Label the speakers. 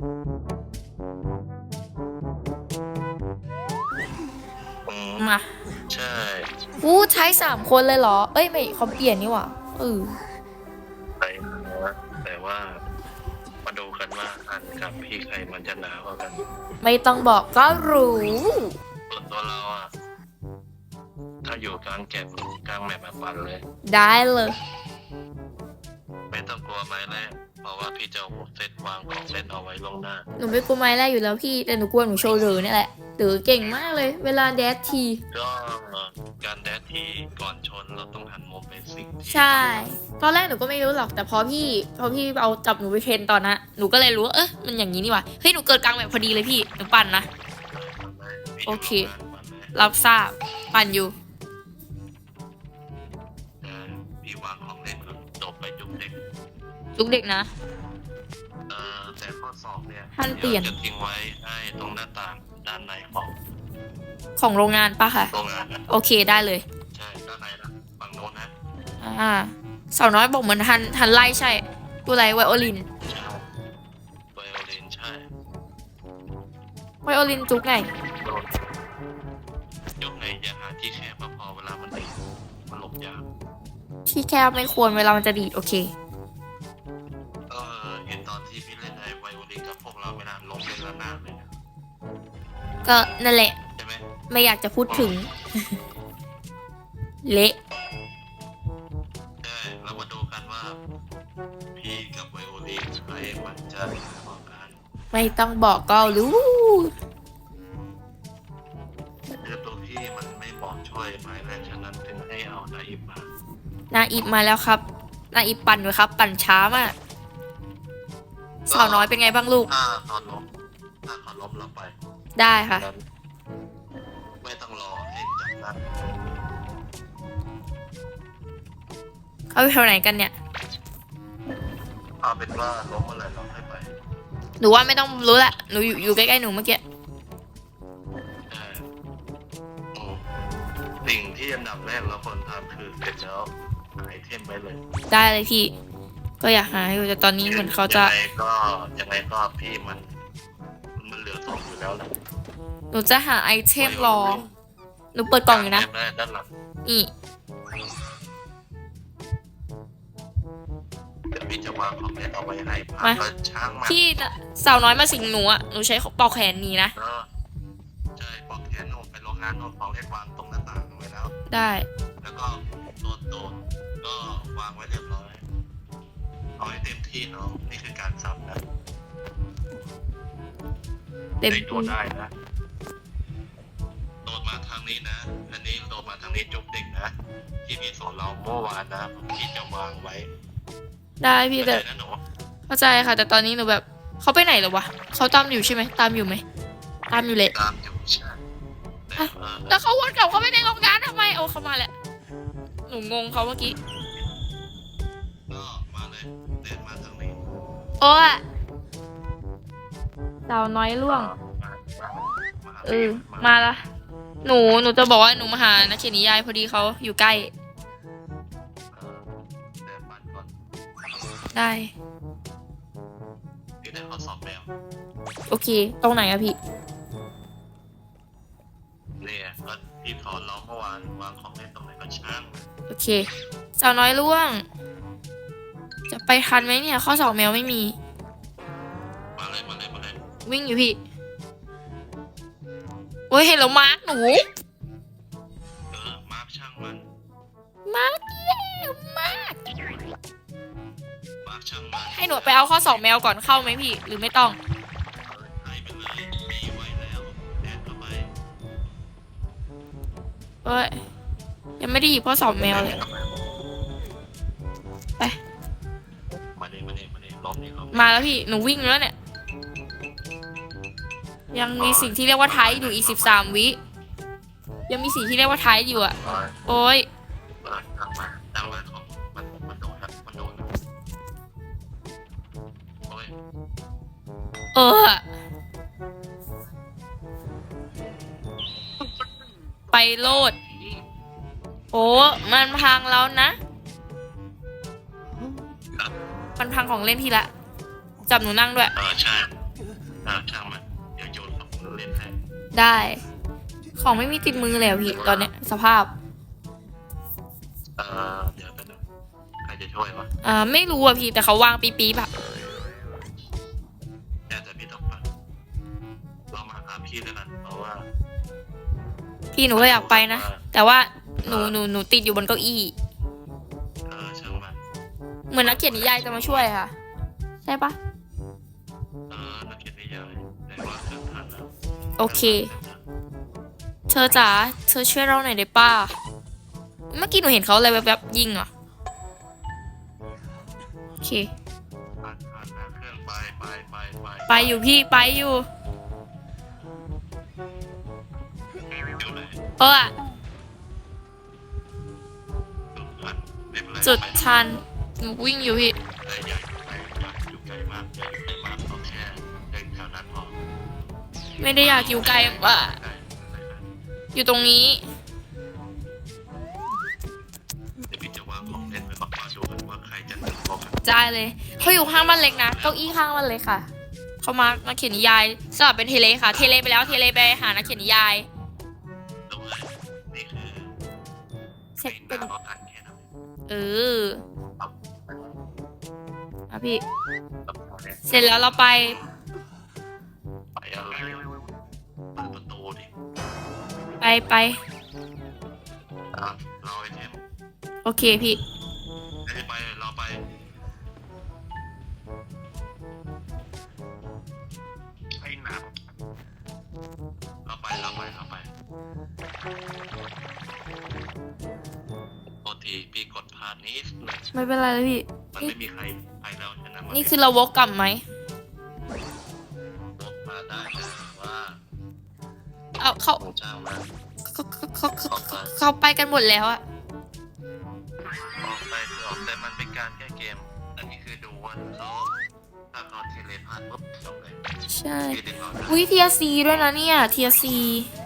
Speaker 1: อืม
Speaker 2: มา
Speaker 1: ใช่
Speaker 2: อู้ใช้สามคนเลยเหรอ เอ้ยไม่เขาเปลี่ยนนี่หว่าเออ
Speaker 1: ไปนะแต่ว่า มาดูกันว่าอันกับพี่ใครมันจะหนากว่ากัน
Speaker 2: ไม่ต้องบอกก็รู้
Speaker 1: ส่วนตัวเราอะ ถ้าอยู่กลางแก็บกลางแมปมาปั่นเลย
Speaker 2: ได้เลย
Speaker 1: ไม่ต้องกลัวไม้แรกเพราะว่าพี่จะเอาเซตวางของเล่นเอาไว้ลวงหน้า
Speaker 2: หนูไม่กลัวไม้แรกอยู่แล้วพี่แต่หนูกลัวหนูโชว์เดอนี่แหละเดอเก่งมากเลย เวลาแดดที
Speaker 1: ก็การแดดที่ก่อนชนเราต้องหันมุมไปสิ่งที่
Speaker 2: ใช่ ตอนแรกหนูก็ไม่รู้หรอกแต่พอพี่ พอพี่เอาจับหนูไปเทรนตอนนั้นหนูก็เลยรู้ว่าเอ๊ะมันอย่างนี้นี่หว่าเฮ้ยหนูเกิดกลางแบบพอดีเลยพี่หนูปั่นนะ โอเค รับทราบปั่นอยู่
Speaker 1: เด็ก
Speaker 2: ลูกเด็กนะ
Speaker 1: เออแต่ข้อสอบเนี่ย
Speaker 2: ท่านเปลี่ยน
Speaker 1: ดี๋วจะทิ้งไว้ให้ตรงหน้าต่างด้านในของ
Speaker 2: ของโรงงานปะค่ะ
Speaker 1: โรงงานนะ
Speaker 2: โอเคได้เลย
Speaker 1: ใช่ด้านในนะฝั่งโน้นนะ
Speaker 2: อ่าสาวน้อยบอกเหมือนทันทันไล่ใช่ ตัวอะไรไวโอลิน
Speaker 1: ใช่ไวโอลินใช่
Speaker 2: ไวโอลินจุกไง
Speaker 1: โดนยกไหนอย่าหาที่แคบมาพอเวลามันดีมันหลบยาก
Speaker 2: ที่แคบไม่ควรเวลามันจะดีดโอเค
Speaker 1: เออเห็นตอนที่พี่เล่นไอ้ไวโอลินกับพวกเราเวลาลงเล่นระนาดเลยนะ
Speaker 2: ก็นั่นแหละ
Speaker 1: ใช่ไหม
Speaker 2: ไม่อยากจะพูดถึง เละ
Speaker 1: ใช่เรามาดูกันว่า พี่กับไวโอลินใครมันจะดีกว่ากัน
Speaker 2: ไม่ต้องบอกก็รู้
Speaker 1: คือตัวพี่มันไม่บอกช่วยไม้แรกฉะนั้นถึงให้เอาไดอิบมา
Speaker 2: นาอิบมาแล้วครับ นาอิบปั่นอยู่ครับ ปั่นช้ามากสาวน้อยเป็นไงบ้างลูก
Speaker 1: ถ้าตอนล้มถ้าเขาล้มเราไป
Speaker 2: ได้ค่ะ
Speaker 1: นั้นไม่ต้องรอให้จับนัด
Speaker 2: เขาอยู่แถวไหนกันเนี่ย
Speaker 1: เอาเป็นว่าล้มเมื่อไหร่เราให้ไป
Speaker 2: หนูว่าไม่ต้องรู้ละ หนูอยู่อยู่ใกล้ๆหนูเมื่อกี้
Speaker 1: เอออืมสิ่งที่อันดับแรกเราควรทำคือเสร็จแล้วหา ไอเทมไปเลย
Speaker 2: ได้เลยพี่ ก็อยากหาอยู่แต่ตอนนี้เหมือนเขาจะ
Speaker 1: ยังไงก็ยังไงก็พี่มัน มันเหลือสองอยู่แล้วแหละ
Speaker 2: หนูจะหาไอเทมรอหนูเปิดกล่องอยู่นะ
Speaker 1: แม่ด้านหลัง
Speaker 2: นี่
Speaker 1: เดี๋ยวพี่จะวางของเล่นเอาไว้ให้พา
Speaker 2: มา
Speaker 1: ก็ช้างมา
Speaker 2: พี่น่ะสาวน้อยมาสิงหนูอะหนูใช้ปอกแขนหนีนะ
Speaker 1: เออใช่บอกแขนโนนไปโรงงานโนนของเล่นวางตรงหน้าต่างไว้แล้ว
Speaker 2: ได้
Speaker 1: แล้วก็ตัวโตน ก็วางไว้เรียบร้อย เอาให้เต็มที่เนาะนี่คือการสับนะ
Speaker 2: เต็ม
Speaker 1: ได้ตัว
Speaker 2: ที่
Speaker 1: ได้นะโดดมาทางนี้นะ อันนี้โดดมาทางนี้จุกเด็กนะ ที่พี่สอนเราเมื่อวานนะพี่จะวางไว้
Speaker 2: ได้พี่แต่
Speaker 1: เข้าใจนะหนู
Speaker 2: เข้าใจค่ะ แต่ตอนนี้หนูแบบเขาไปไหนแล้ววะเขาตามอยู่ใช่ไหมตามอยู่ไหมตามอยู่เลย
Speaker 1: ตามอยู่ใช่แต่ว่า
Speaker 2: แล้วเขาวนกลับเข้าไปในโรงงานทำไมโอ้เขามาแล้ว หนูงงเขาเมื่อกี้
Speaker 1: ก็มาเลยเดินมาทางนี้
Speaker 2: โอ้ยสาวน้อยล่วง
Speaker 1: มามา
Speaker 2: เออ มาละ หนู หนูจะบอกว่าหนูมาหานักเขียนนิยายพอดีเขาอยู่ใกล้
Speaker 1: เออเดินมาก่อน
Speaker 2: ได้
Speaker 1: พี่ได้ข้อสอบแมว
Speaker 2: โอเค ตรงไหนอะพี่
Speaker 1: เค
Speaker 2: สาวน้อยล่วง จะไปทันไหมเนี่ย ข้อสอบแมวไม่มี
Speaker 1: มาเลยมาเลยมาเลย
Speaker 2: วิ่งอยู่พี่โอ้ยเห็นแล้วมาร์กหนู
Speaker 1: เออมาร์คช่างมัน
Speaker 2: มาร์กเย้มาร์ก
Speaker 1: มาร์คช่างมัน
Speaker 2: ให้หนูไปเอาข้อสอบแมวก่อนเข้าไหมพี่ หรือไม่ต้อง
Speaker 1: ให้ไปเลยมีไว้แล้วแดดเข้าไป
Speaker 2: เอ้ย ยังไม่ได้หยิบข้อสอบแมวเลย ไป
Speaker 1: มาเลยมาเลยมาเลยรอบนี้รอบนี้
Speaker 2: มาแล้วพี่ หนูวิ่งแล้วเนี่ย ยังมีสิ่งที่เรียกว่าไทยอยู่อีกสิบสามวิ ยังมีสิ่งที่เรียกว่าไทยอยู่อะ
Speaker 1: ร้อย
Speaker 2: โอ้ย
Speaker 1: เปิดทางมาทางมาของมันมันโดนครับมันโดนครับโอ้ย
Speaker 2: เออ ไปโลด โอ้มันพังแล้วนะ มันพังของเล่นทีละ จับหนูนั่งด้วย
Speaker 1: เออใช่อ่าช่างมันเดี๋ยวโยนกับเล่นให้
Speaker 2: ได้ ของไม่มีติดมือเลยอะพี่ตอนเนี้ยสภาพ
Speaker 1: เอ่อเดี๋ยวกันงใครจะช่วยวะ
Speaker 2: อ่าไม่รู้อะพี่แต่เขาวางปีปีแบบ
Speaker 1: แต่แต่พี่ต้องไปเรามาหาพี่แล้วกันเพราะว่า
Speaker 2: พี่หนูก็อยากไปนะ แต่ว่า หนูหนูหนูติดอยู่บนเก้าอี้
Speaker 1: เออช่างมัน
Speaker 2: เหมือนนักเขียนนิยายจะมาช่วยค่ะ ใช่ปะ
Speaker 1: เออนักเขียนนิยายแต่ว่าเสร็จทันแล้ว
Speaker 2: โอเค เธอจ๋าเธอช่วยเราหน่อยได้ป้าเมื่อกี้หนูเห็นเขาอะไรแวบๆยิงอะโอเค
Speaker 1: ผ่านผ่านนะเครื่องไปไปไปไป
Speaker 2: ไปอยู่พี่ไปอยู่
Speaker 1: เดี๋ย จุดไป
Speaker 2: ชันหนูวิ่งอยู่พี่
Speaker 1: แต่อย่าอยู่ไกลอย่าอยู่ไกลมากอย่าอยู่ไกลมากเอาแค่เดินแถวนั้นพอ
Speaker 2: ไม่ได้อยากอยู่ไกลว่า
Speaker 1: ใกล้ใกล้
Speaker 2: อยู่ตรงนี้
Speaker 1: เดี๋ยวพี่จะวางของเล่นไว้มากๆดูกันว่าใครจะหนึ่งพอกัน
Speaker 2: ได้เลยเขาอยู่ข้างบ้านเล็กนะเก้าอี้ข้างบ้านเล็กค่ะเขามานักเขียนนิยายสลับเป็นเทเลค่ะ เทเลไปแล้วเทเลไปหานักเขียนนิยาย
Speaker 1: ดูให้นี่คือ
Speaker 2: เสร็จ
Speaker 1: เป็
Speaker 2: เป็น เอออะพี่
Speaker 1: กับตอนเนี้ย
Speaker 2: เสร็จแล้วเราไป
Speaker 1: ไปอะไรเปิดประตูดิ
Speaker 2: ไปไป
Speaker 1: อะเราไอเทม
Speaker 2: โอเคพี่ ไม่เป็นไรเลยพี่
Speaker 1: มันไม่มีใครไปแล้วฉะนั้นมัน
Speaker 2: นี่คือเราวกกลับไหม
Speaker 1: วกมาได้แต่ว่า
Speaker 2: เอาเขา
Speaker 1: ของเจ้านะ
Speaker 2: เขาเขาเขาเขาเขาไปกันหมดแล้วอะ
Speaker 1: ออกไปคือออกแต่มันเป็นการแก้เกม อันนี้คือดูว่าเขาถ้าเขาเทเลพาดปุ๊บจบเลย
Speaker 2: ใช่
Speaker 1: พี่ติดต่อได้
Speaker 2: อุ้ยเทียซีด้วยนะเนี่ยเทียซี
Speaker 1: เ